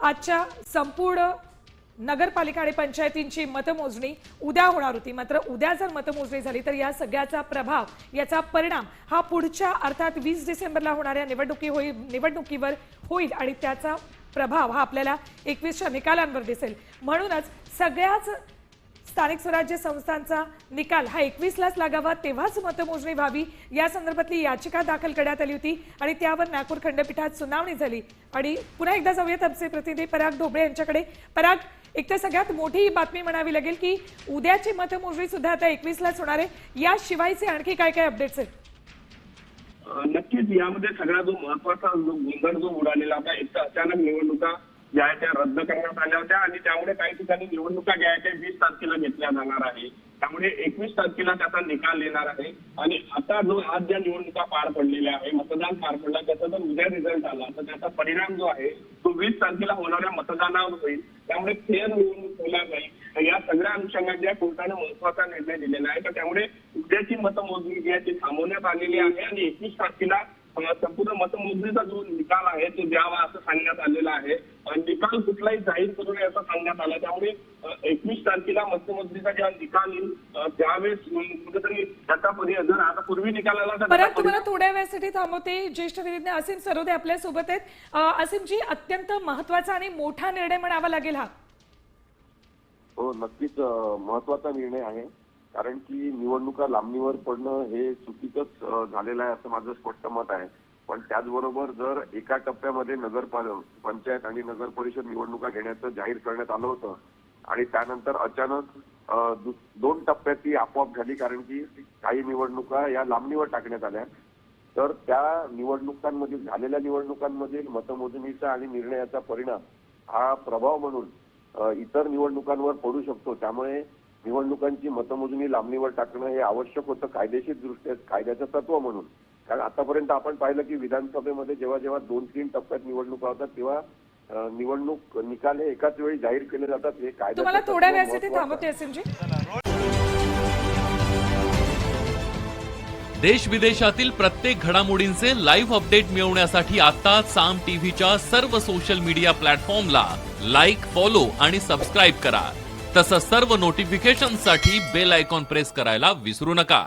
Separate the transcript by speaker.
Speaker 1: आजच्या संपूर्ण नगरपालिका आणि पंचायतींची मतमोजणी उद्या होणार होती. मात्र उद्या जर मतमोजणी झाली तर या सगळ्याचा प्रभाव याचा परिणाम हा पुढच्या अर्थात वीस डिसेंबरला होणाऱ्या निवडणुकी होईल निवडणुकीवर होईल आणि त्याचा प्रभाव हा आपल्याला एकवीसच्या निकालांवर दिसेल. म्हणूनच सगळ्याच स्थानिक स्वराज्य संस्थांचा निकाल. हा एकवीसलाच लागावा तेव्हाच मतमोजणी व्हावी. या संदर्भातली याचिका दाखल करण्यात आली होती आणि त्यावर नागपूर खंडपीठात सुनावणी झाली. आणि पुन्हा एकदा जाऊयात आमचे प्रतिनिधी पराग ढोबळे यांच्याकडे. पराग एक तर सगळ्यात मोठी बातमी म्हणावी लागेल की उद्याची मतमोजणी सुद्धा आता एकवीसलाच होणार आहे. याशिवायचे आणखी काय काय अपडेट्स आहेत?
Speaker 2: नक्कीच यामध्ये सगळा जो महत्त्वाचा जो गोंधळ जो उडालेला होता एक तर अचानक निवडणुका ज्या आहेत त्या रद्द करण्यात आल्या होत्या आणि त्यामुळे काही ठिकाणी निवडणुका ज्या आहेत त्या वीस तारखेला घेतल्या जाणार आहे. त्यामुळे एकवीस तारखेला त्याचा निकाल येणार आहे. आणि आता जो आज ज्या निवडणुका पार पडलेल्या आहे मतदान पार पडला त्याचा जर उद्या रिझल्ट आला तर त्याचा परिणाम जो आहे तो वीस तारखेला होणाऱ्या मतदानावर होईल. त्यामुळे फेअर निवडणूक होणार नाही. या सगळ्या अनुषंगाने कोर्टाने महत्त्वाचा निर्णय दिलेला आहे तर त्यामुळे उद्याची मतमोजणी जी आहे ती थांबवण्यात आलेली आहे आणि एकवीस तारखेला संपूर्ण मतमोजणीचा जो निकाल आहे तो द्यावा असं सांगण्यात आलेला आहे. निकाल कुठलाही जाहीर करू नये असं सांगण्यात आलं. त्यामुळे एकवीस तारखेला मतमोजणीचा जेव्हा निकाल येईल त्यावेळेस कुठेतरी त्याचा पर्याय जर आता पूर्वी निकाल आला तर
Speaker 1: परत तुम्हाला थोड्या वेळासाठी थांबवते. ज्येष्ठ विधिज्ञ असीम सरोदे आपल्यासोबत आहेत. असीमजी अत्यंत महत्त्वाचा आणि मोठा निर्णय म्हणावा लागेल हा.
Speaker 3: हो नक्कीच महत्त्वाचा निर्णय आहे. कारण की निवडणुका लांबणीवर पडणं हे चुकीचंच अं, झालेलं आहे असं माझं स्पष्ट मत आहे. पण त्याचबरोबर जर एका टप्प्यामध्ये नगरपाल पंचायत आणि नगर परिषद निवडणुका घेण्याचं जाहीर करण्यात आलं होतं आणि त्यानंतर अचानक दोन टप्प्यात ती आपोआप झाली कारण की काही निवडणुका या लांबणीवर टाकण्यात आल्या. तर त्या निवडणुकांमधील झालेल्या निवडणुकांमधील मतमोजणीचा आणि निर्णयाचा परिणाम हा प्रभाव म्हणून इतर निवडणुकांवर पडू शकतो. त्यामुळे निवडणुकांची मतमोजणी लांबणीवर टाकणं हे आवश्यक होतं कायदेशीर दृष्ट्या कायद्याचं तत्व म्हणून. कारण आतापर्यंत आपण पाहिलं की विधानसभेमध्ये जेव्हा जेव्हा दोन तीन टप्प्यात निवडणुका होतात तेव्हा निवडणूक निकाल हे एकाच वेळी जाहीर केले जातात. हे कायद्याचं
Speaker 1: तुम्हाला थोड्या
Speaker 3: आहे.
Speaker 1: थांबवते
Speaker 4: देश विदेशातील प्रत्येक घडामोडींचे लाईव्ह अपडेट मिळवण्यासाठी आता साम टीव्हीच्या सर्व सोशल मीडिया प्लॅटफॉर्मला लाईक फॉलो आणि सबस्क्राईब करा. तसंच सर्व नोटिफिकेशनसाठी बेल आयकॉन प्रेस करायला विसरू नका.